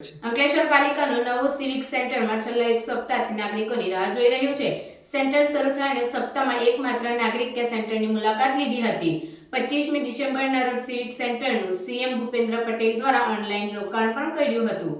અંકલેશ્વર પાલિકાનું નવું સિવિક સેન્ટરમાં છેલ્લા એક સપ્તાહથી નાગરિકોની રાહ જોઈ રહ્યું છે. સેન્ટર શરૂ થાય અને સપ્તાહમાં એકમાત્ર નાગરિકે સેન્ટરની મુલાકાત લીધી હતી. પચીસમી ડિસેમ્બરના રોજ સિવિક સેન્ટરનું સીએમ ભૂપેન્દ્ર પટેલ દ્વારા ઓનલાઈન લોકાર્પણ કર્યું હતું.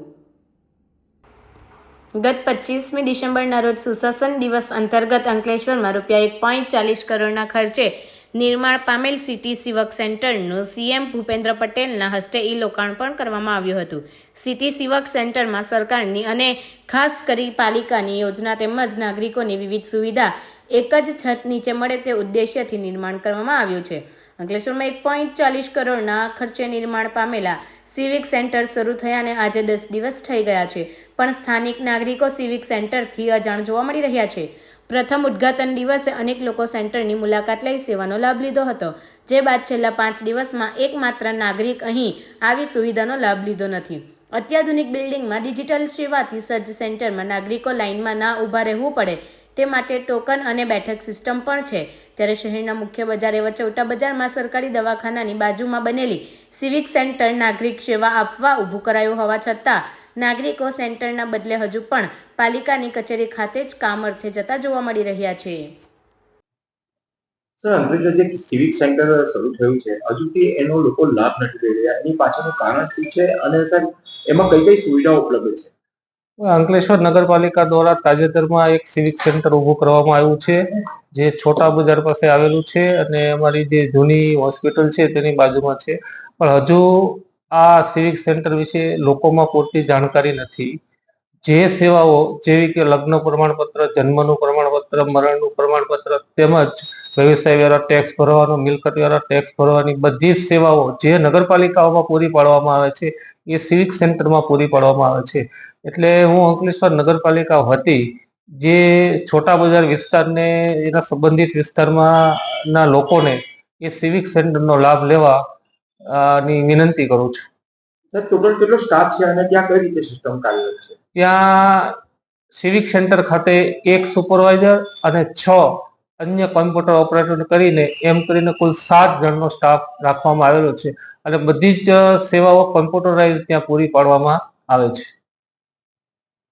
ગત પચીસમી ડિસેમ્બરના રોજ સુશાસન દિવસ અંતર્ગત અંકલેશ્વરમાં રૂપિયા એક પોઈન્ટ ચાલીસ કરોડના ખર્ચે નિર્માણ પામેલ સિટી સિવક સેન્ટરનું સીએમ ભૂપેન્દ્ર પટેલના હસ્તે ઈ લોકાર્પણ કરવામાં આવ્યું હતું. સિટી સિવક સેન્ટરમાં સરકારની અને ખાસ કરી પાલિકાની યોજના તેમજ નાગરિકોની વિવિધ સુવિધા એક જ છત નીચે મળે તે ઉદ્દેશ્યથી નિર્માણ કરવામાં આવ્યું છે. અંકલેશ્વરમાં એક પોઈન્ટ ચાલીસ કરોડના ખર્ચે નિર્માણ પામેલા સિવિક સેન્ટર શરૂ થયા અને આજે દસ દિવસ થઈ ગયા છે. પણ સ્થાનિક નાગરિકો સિવિક સેન્ટરથી અજાણ જોવા મળી રહ્યા છે. પ્રથમ ઉદ્ઘાટન દિવસે અનેક લોકો સેન્ટરની મુલાકાત લઈ સેવાનો લાભ લીધો હતો. જે બાદ છેલ્લા પાંચ દિવસમાં એકમાત્ર નાગરિક અહીં આવી સુવિધાનો લાભ લીધો નથી. અત્યાધુનિક બિલ્ડિંગમાં ડિજિટલ સેવાથી સજ્જ સેન્ટરમાં નાગરિકો લાઇનમાં ના ઊભા રહેવું પડે તે માટે ટોકન અને બેઠક સિસ્ટમ પણ છે. ત્યારે શહેરના મુખ્ય બજાર એવા ચૌટા બજારમાં સરકારી દવાખાનાની બાજુમાં બનેલી સિવિક સેન્ટર નાગરિક સેવા આપવા ઊભું કરાયું હોવા છતાં નાગરિકો સેન્ટરના બદલે હજુ પણ પાલિકાની કચેરી ખાતે જ કામ અર્થે જતા જોવા મળી રહ્યા છે. સર અંગ્રેજી જે સિવિક સેન્ટર શરૂ થયું છે હજુથી એનો લોકો લાભ નથી લઈ રહ્યા. એની પાછળનું કારણ શું છે? અને સર એમાં કઈ કઈ સુવિધાઓ ઉપલબ્ધ છે? અંકલેશ્વર નગરપાલિકા દ્વારા તાજેતરમાં એક સિવિક સેન્ટર ઊભું કરવામાં આવ્યું છે જે છોટા બજાર પાસે આવેલું છે અને અમારી જે જૂની હોસ્પિટલ છે તેની બાજુમાં છે. પણ હજુ આ સિવિક સેન્ટર વિશે લોકોમાં પૂરતી જાણકારી નથી. જે સેવાઓ, જેવી કે લગ્ન પ્રમાણપત્ર, જન્મનું પ્રમાણપત્ર, મરણનું પ્રમાણપત્ર તેમજ વ્યવસાય વેરા ટેક્સ ભરવાનો મિલકત વેરા ટેક્સ ભરવાની બધી જ સેવાઓ જે નગરપાલિકાઓમાં પૂરી પાડવામાં આવે છે, એ સિવિક સેન્ટરમાં પૂરી પાડવામાં આવે છે. એટલે હું અંકલેશ્વર નગરપાલિકા હતી જે છોટા બજાર વિસ્તારને, એના સંબંધિત વિસ્તારમાં ના લોકોને એ સિવિક સેન્ટરનો લાભ લેવા ની વિનંતી કરું છું. સર ટોટલ કેટલો સ્ટાફ છે અને ત્યાં કઈ રીતે સિસ્ટમ કાર્યરત છે? ત્યાં સિવિક સેન્ટર ખાતે એક સુપરવાઇઝર અને છ અન્ય કોમ્પ્યુટર ઓપરેટર કરીને એમ કરીને કુલ સાત જણનો સ્ટાફ રાખવામાં આવેલો છે. અને બધી જ સેવાઓ કોમ્પ્યુટરાઇઝ ત્યાં પૂરી પાડવામાં આવે છે.